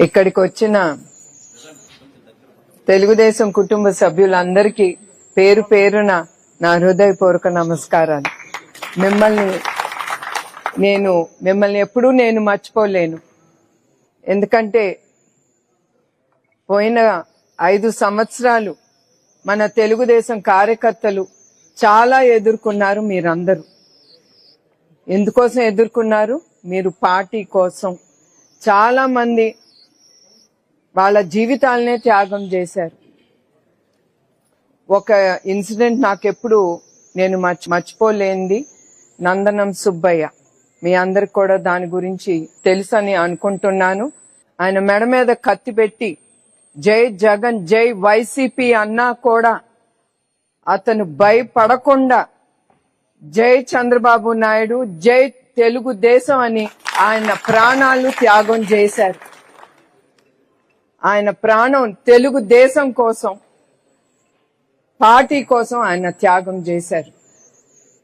ఇక్కడికి వచ్చిన తెలుగుదేశం కుటుంబ సభ్యులందరికీ పేరు పేరున నా హృదయపూర్వక నమస్కారాలు. మిమ్మల్ని నేను మిమ్మల్ని ఎప్పుడూ నేను మర్చిపోలేను. ఎందుకంటే పోయిన ఐదు సంవత్సరాలు మన తెలుగుదేశం కార్యకర్తలు చాలా ఎదుర్కొన్నారు మీరందరూ. ఎందుకోసం ఎదుర్కొన్నారు? మీరు పార్టీ కోసం. చాలా మంది వాళ్ళ జీవితాలనే త్యాగం చేశారు. ఒక ఇన్సిడెంట్ నాకెప్పుడు నేను మర్చి మర్చిపోలేనిది నందనం సుబ్బయ్య. మీ అందరికి కూడా దాని గురించి తెలుసని అనుకుంటున్నాను. ఆయన మెడ మీద కత్తి పెట్టి జై జగన్ జై వైసీపీ అన్నా కూడా అతను భయపడకుండా జై చంద్రబాబు నాయుడు జై తెలుగుదేశం అని ఆయన ప్రాణాలు త్యాగం చేశారు. ఆయన ప్రాణం తెలుగు దేశం కోసం పార్టీ కోసం ఆయన త్యాగం చేశారు.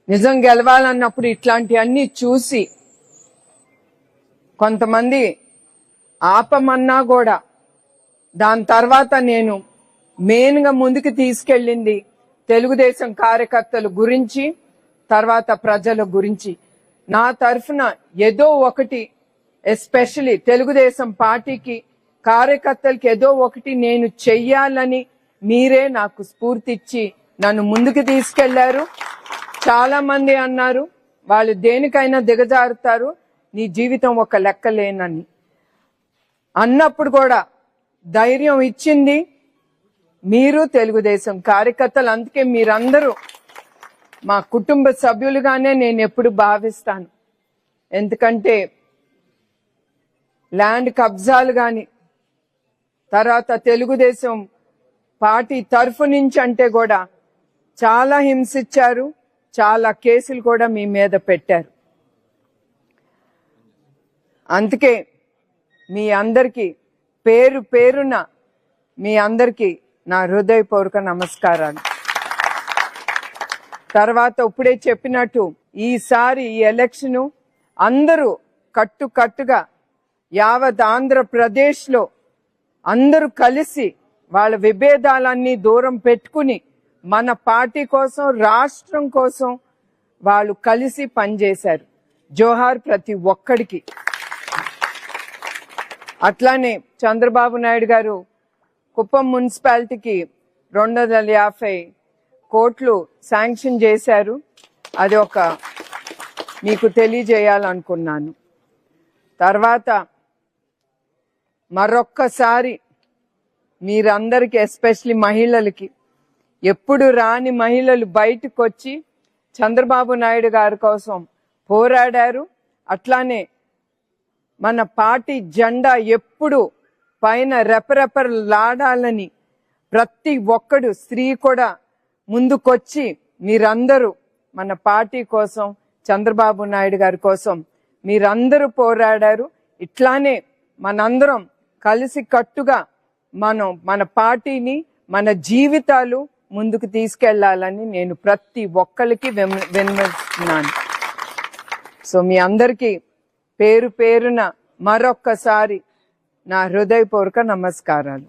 నిజం గెలవాలన్నప్పుడు ఇట్లాంటివన్నీ చూసి కొంతమంది ఆపమన్నా కూడా దాని తర్వాత నేను మెయిన్గా ముందుకు తీసుకెళ్ళింది తెలుగుదేశం కార్యకర్తల గురించి తర్వాత ప్రజల గురించి. నా తరఫున ఏదో ఒకటి ఎస్పెషలీ తెలుగుదేశం పార్టీకి కార్యకర్తలకి ఏదో ఒకటి నేను చెయ్యాలని మీరే నాకు స్ఫూర్తిచ్చి నన్ను ముందుకు తీసుకెళ్ళారు. చాలా మంది అన్నారు వాళ్ళు దేనికైనా దిగజారుతారు నీ జీవితం ఒక లెక్కలేనని. అన్నప్పుడు కూడా ధైర్యం ఇచ్చింది మీరు తెలుగుదేశం కార్యకర్తలు అందుకే మీరందరూ మా కుటుంబ సభ్యులుగానే నేను ఎప్పుడు భావిస్తాను. ఎందుకంటే ల్యాండ్ కబ్జాలు కానీ తర్వాత తెలుగుదేశం పార్టీ తరఫు నుంచి అంటే కూడా చాలా హింసించారు చాలా కేసులు కూడా మీ మీద పెట్టారు. అందుకే మీ అందరికీ పేరు పేరున మీ అందరికీ నా హృదయపూర్వక నమస్కారాలు. తర్వాత ఇప్పుడే చెప్పినట్టు ఈసారి ఈ ఎలక్షను అందరూ కట్టుకట్టుగా యావత్ ఆంధ్రప్రదేశ్లో అందరూ కలిసి వాళ్ళ విభేదాలన్నీ దూరం పెట్టుకుని మన పార్టీ కోసం రాష్ట్రం కోసం వాళ్ళు కలిసి పనిచేశారు. జోహార్ ప్రతి ఒక్కడికి. అట్లానే చంద్రబాబు నాయుడు గారు కుప్పం మున్సిపాలిటీకి రెండు వందల యాభై కోట్లు శాంక్షన్ చేశారు. అది ఒక మీకు తెలియజేయాలనుకున్నాను. తర్వాత మరొక్కసారి మీరందరికీ ఎస్పెషలీ మహిళలకి ఎప్పుడు రాని మహిళలు బయటకు వచ్చి చంద్రబాబు నాయుడు గారి కోసం పోరాడారు. అట్లానే మన పార్టీ జెండా ఎప్పుడు పైన రెపరెపలాడాలని ప్రతి ఒక్కడు స్త్రీ కూడా ముందుకొచ్చి మీరందరూ మన పార్టీ కోసం చంద్రబాబు నాయుడు గారి కోసం మీరందరూ పోరాడారు. ఇట్లానే మనందరం కలిసి కట్టుగా మనం మన పార్టీని మన జీవితాలు ముందుకు తీసుకెళ్ళాలని నేను ప్రతి ఒక్కరికి విన్నవిస్తున్నాను సో మీ అందరికీ పేరు పేరున మరొక్కసారి నా హృదయపూర్వక నమస్కారాలు.